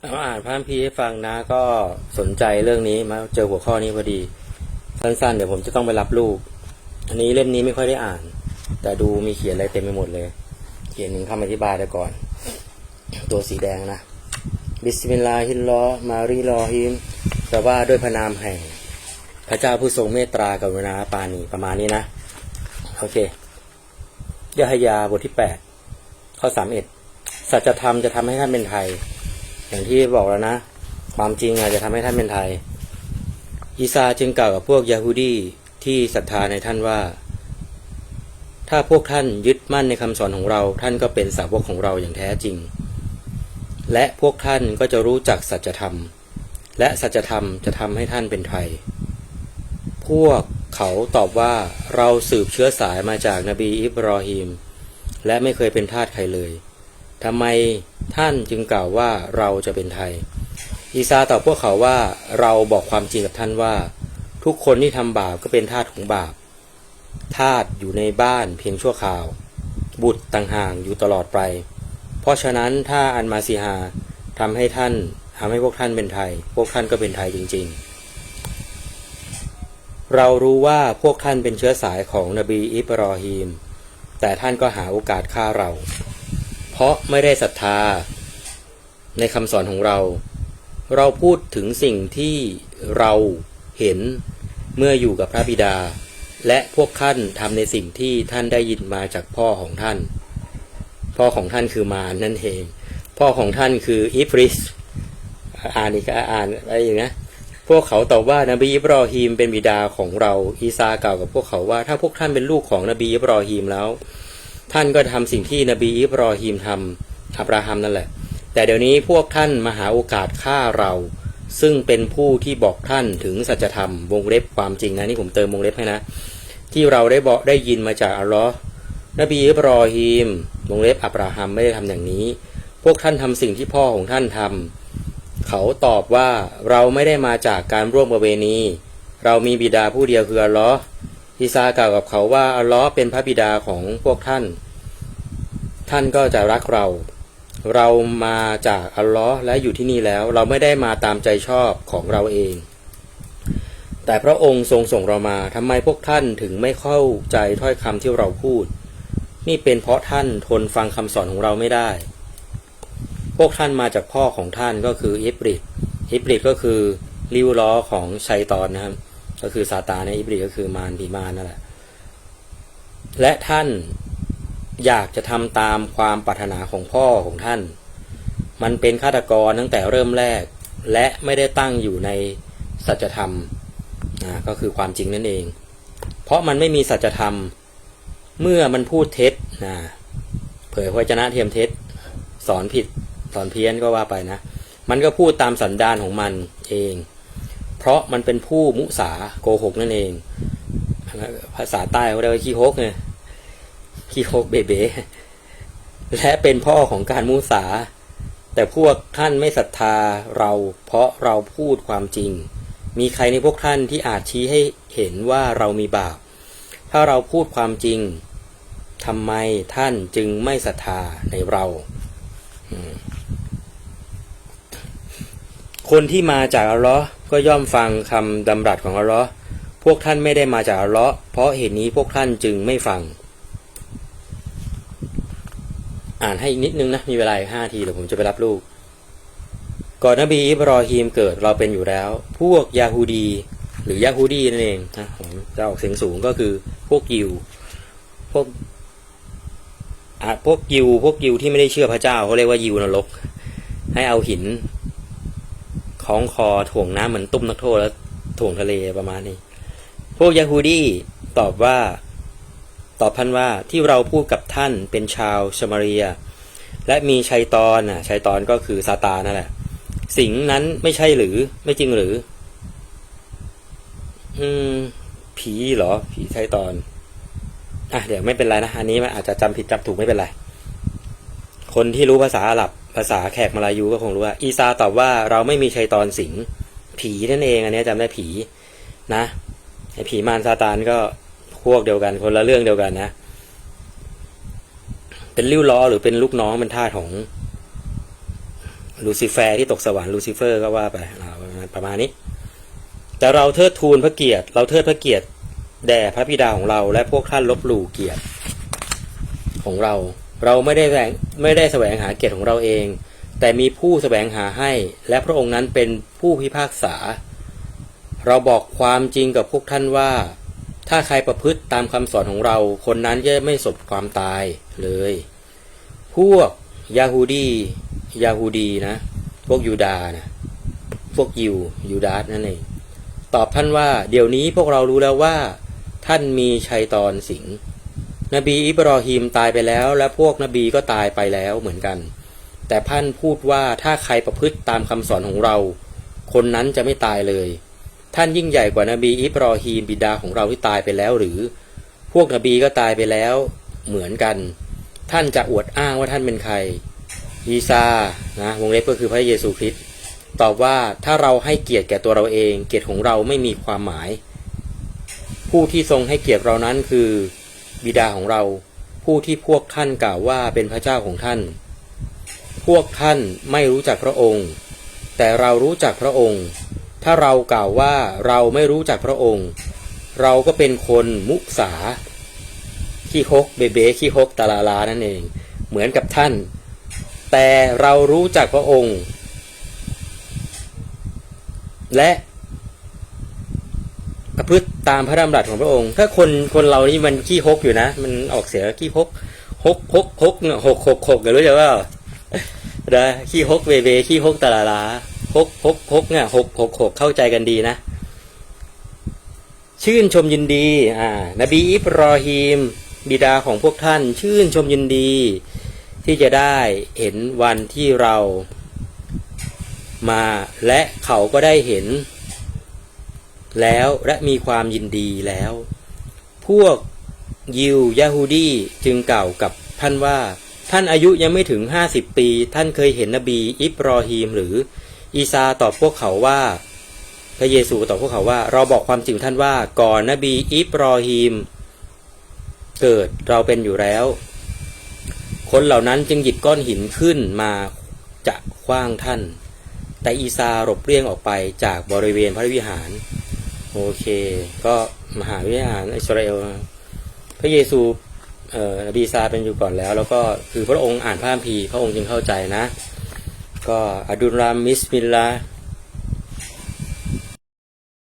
เอาอ่านพระคัมภีร์ให้ฟังนะ ก็สนใจเรื่องนี้มาเจอหัวข้อนี้พอดี สั้นๆ เดี๋ยวผมจะต้องไปรับลูก อันนี้เล่มนี้ไม่ค่อยได้อ่าน แต่ดูมีเขียนอะไรเต็มไปหมดเลย เขียนหนึ่งคำอธิบายแต่ก่อน ตัวสีแดงนะบิสมิลลาฮิลลอมารีลอฮิมแปลว่าด้วยพระนามแห่ง พระเจ้าผู้ทรงเมตตากรุณาปานีประมาณนี้นะ โอเคยะฮยาบทที่แปดข้อสามเอ็ดสัจธรรมจะทำให้ท่านเป็นไทย อย่างที่บอกแล้วนะ ความจริงอาจจะทำให้ท่านเป็นไทยอีซาจึงกล่าวกับพวกยาฮูดีที่ศรัทธาในท่านว่า ถ้าพวกท่านยึดมั่นในคำสอนของเรา ท่านก็เป็นสาวกของเราอย่างแท้จริง และพวกท่านก็จะรู้จักสัจธรรม และสัจธรรมจะทำให้ท่านเป็นไทย พวกเขาตอบว่าเราสืบเชื้อสายมาจากนบีอิบรอฮีม และไม่เคยเป็นทาสใครเลย ทำไมท่านจึงกล่าวว่าเราจะเป็นไทย อีซาตอบพวกเขาว่าเราบอกความจริงกับท่านว่า ทุกคนที่ทำบาปก็เป็นทาสของบาปทาสอยู่ในบ้านเพียงชั่วคราว บุตรต่างห่างอยู่ตลอดไป เพราะฉะนั้นถ้าอันมาซีฮาทำให้ท่านทำให้พวกท่านเป็นไทย พวกท่านก็เป็นไทยจริง ๆ เรารู้ว่าพวกท่านเป็นเชื้อสายของนบีอิบรอฮีม แต่ท่านก็หาโอกาสฆ่าเรา เพราะไม่ได้ศรัทธา ในคำสอนของเรา เราพูดถึงสิ่งที่เราเห็นเมื่ออยู่กับพระบิดา และพวกท่านทำในสิ่งที่ท่านได้ยินมาจากพ่อของท่าน พ่อของท่านคือมารนั่นเอง พ่อของท่านคืออิฟริสอ่านอีกอ่านอะไรอย่างนี้ยพวกเขาตอบว่านบีอิบรอฮีมเป็นบิดาของเรา อีซากล่าวกับพวกเขาว่า ถ้าพวกท่านเป็นลูกของนบีอิบรอฮีมแล้ว ท่านก็ทำสิ่งที่นบีอิบรอฮีมทำอับราฮัมนั่นแหละ แต่เดี๋ยวนี้พวกท่านมาหาโอกาสฆ่าเรา ซึ่งเป็นผู้ที่บอกท่านถึงสัจธรรมวงเล็บความจริงนะนี่ผมเติมวงเล็บให้นะ ที่เราได้บอกได้ยินมาจากอัลลอฮ์นบีอิบรอฮีมวงเล็บอับราฮัมไม่ได้ทำอย่างนี้ พวกท่านทำสิ่งที่พ่อของท่านทำเขาตอบว่าเราไม่ได้มาจากการร่วมประเวณี เรามีบิดาผู้เดียวคืออัลลอฮ์อีซากล่าวกับเขาว่าอัลลอฮ์เป็นพระบิดาของพวกท่าน ท่านก็จะรักเรา เรามาจากอัลลอฮ์และอยู่ที่นี่แล้ว เราไม่ได้มาตามใจชอบของเราเอง แต่พระองค์ทรงส่งเรามาทำไมพวกท่านถึงไม่เข้าใจถ้อยคำที่เราพูด นี่เป็นเพราะท่านทนฟังคำสอนของเราไม่ได้ พวกท่านมาจากพ่อของท่านก็คืออิบริตอิบริตก็คือริ้วล้อของชัยตอนนะครับ ก็คือซาตานในอิบริตก็คือมารผีมารนั่นแหละและท่าน อยากจะทำตามความปรารถนาของพ่อของท่าน มันเป็นฆาตกรตั้งแต่เริ่มแรก และไม่ได้ตั้งอยู่ในสัจธรรมก็คือความจริงนั่นเอง เพราะมันไม่มีสัจธรรม เมื่อมันพูดเท็จนะเผยพระวจนะเทียมเท็จ สอนผิด สอนเพี้ยนก็ว่าไปนะ มันก็พูดตามสันดานของมันเอง เพราะมันเป็นผู้มุสาโกหกนั่นเอง ภาษาใต้เขาเรียกว่าขี้ฮกไงขี้ฮกเบเบและเป็นพ่อของการมุสา แต่พวกท่านไม่ศรัทธาเราเพราะเราพูดความจริง มีใครในพวกท่านที่อาจชี้ให้เห็นว่าเรามีบาป ถ้าเราพูดความจริงทำไมท่านจึงไม่ศรัทธาในเรา คนที่มาจากอัลลอฮ์ก็ย่อมฟังคำดำรัสของอัลลอฮ์พวกท่านไม่ได้มาจากอัลลอฮ์เพราะเหตุนี้พวกท่านจึงไม่ฟัง อ่านให้อีกนิดนึงนะ มีเวลาอีกห้าทีเดี๋ยวผมจะไปรับลูก ก่อนนบีอิบรอฮีมเกิดเราเป็นอยู่แล้ว พวกยาฮูดี หรือยาฮูดีนั่นเองนะผมจะออกเสียงสูงก็คือพวกยิว พวกอะพวกยิว พวกยิวที่ไม่ได้เชื่อพระเจ้าเขาเรียกว่ายิวนรก ให้เอาหินคล้องคอถ่วงน้ำเหมือนตุ้มนักโทษแล้วถ่วงทะเลประมาณนี้ พวกยาฮูดีตอบว่า ตอบพันว่าที่เราพูดกับท่านเป็นชาวชมาเรีย และมีชัยตอนน่ะชัยตอนก็คือซาตานนั่นแหละ สิ่งนั้นไม่ใช่หรือไม่จริงหรือ อืม ผีเหรอ ผีชัยตอนอะเดี๋ยวไม่เป็นไรนะอันนี้มันอาจจะจำผิดจำถูกไม่เป็นไรคนที่รู้ภาษาอาหรับภาษาแขกมาลายูก็คงรู้ว่า อีซาตอบว่าเราไม่มีชัยตอนสิงผีนั่นเอง อันนี้จำได้ผีนะไอ้ผีมารซาตานก็ พวกเดียวกัน คนละเรื่องเดียวกันนะ เป็นริ้วล้อหรือเป็นลูกน้องเป็นท่าของลูซิเฟอร์ที่ตกสวรรค์ลูซิเฟอร์ก็ว่าไปประมาณประมาณนี้ แต่เราเทิดทูนพระเกียรติ เราเทิดพระเกียรติแด่พระบิดาของเรา และพวกท่านลบหลู่เกียรติของเรา เราไม่ได้แสวงไม่ได้แสวงหาเกียรติของเราเอง แต่มีผู้แสวงหาให้ และพระองค์นั้นเป็นผู้พิพากษา เราบอกความจริงกับพวกท่านว่า ถ้าใครประพฤติตามคำสอนของเรา คนนั้นจะไม่สบความตายเลย พวกยาฮูดียาฮูดีนะ พวกยูดานะพวกยิวยูดาสนั่นเองตอบท่านว่าเดี๋ยวนี้พวกเรารู้แล้วว่า ท่านมีชัยตอนสิง นบีอิบรอฮีมตายไปแล้ว และพวกนบีก็ตายไปแล้วเหมือนกัน แต่ท่านพูดว่าถ้าใครประพฤติตามคำสอนของเรา คนนั้นจะไม่ตายเลย ท่านยิ่งใหญ่กว่านบีอิบรอฮีมบิดาของเราที่ตายไปแล้วหรือ พวกนบีก็ตายไปแล้ว เหมือนกัน ท่านจะอวดอ้างว่าท่านเป็นใครอีซานะวงเล็บก็คือพระเยซูคริสต์ตอบว่าถ้าเราให้เกียรติแก่ตัวเราเอง เกียรติของเราไม่มีความหมาย ผู้ที่ทรงให้เกียรติเรานั้นคือบิดาของเรา ผู้ที่พวกท่านกล่าวว่าเป็นพระเจ้าของท่าน พวกท่านไม่รู้จักพระองค์ แต่เรารู้จักพระองค์ ถ้าเรากล่าวว่าเราไม่รู้จักพระองค์ เราก็เป็นคนมุสาขี้ฮกเบเบขี้ฮกตาลาลานั่นเอง เหมือนกับท่าน แต่เรารู้จักพระองค์ และประพฤติตามพระดำรัสของพระองค์ ถ้าคนคนเรานี่มันขี้ฮกอยู่นะ มันออกเสียงขี้ฮกฮกฮกฮกเนี่ยหกหกหกกันรู้จักว่านะขี้ฮกเวเวขี้ฮกตะลาลา ฮกฮกฮกเนี่ยหกหกหกเข้าใจกันดีนะ ชื่นชมยินดีอ่านบีอิบรอฮีม บิดาของพวกท่าน ชื่นชมยินดี ที่จะได้เห็นวันที่เรามาและเขาก็ได้เห็น แล้วและมีความยินดีแล้ว พวกยิวยาฮูดีจึงกล่าวกับท่านว่า ท่านอายุยังไม่ถึงห้าสิบปี ท่านเคยเห็นนบี อิบรอฮีมหรือ อีซาตอบพวกเขาว่า พระเยซูตอบพวกเขาว่า เราบอกความจริงท่านว่า ก่อนนบีอิบรอฮีม เกิดเราเป็นอยู่แล้ว คนเหล่านั้นจึงหยิบก้อนหินขึ้นมาจะคว้างท่าน แต่อีซาหลบเลี่ยงออกไปจากบริเวณพระวิหาร โอเค ก็มหาวิหารอิสราเอลพระเยซูเอ่อนบีซาเป็นอยู่ก่อนแล้ว แล้วก็คือพระองค์อ่านพระคัมภีร์พระองค์จึงเข้าใจนะ ก็อดุลรามมิสมิลลา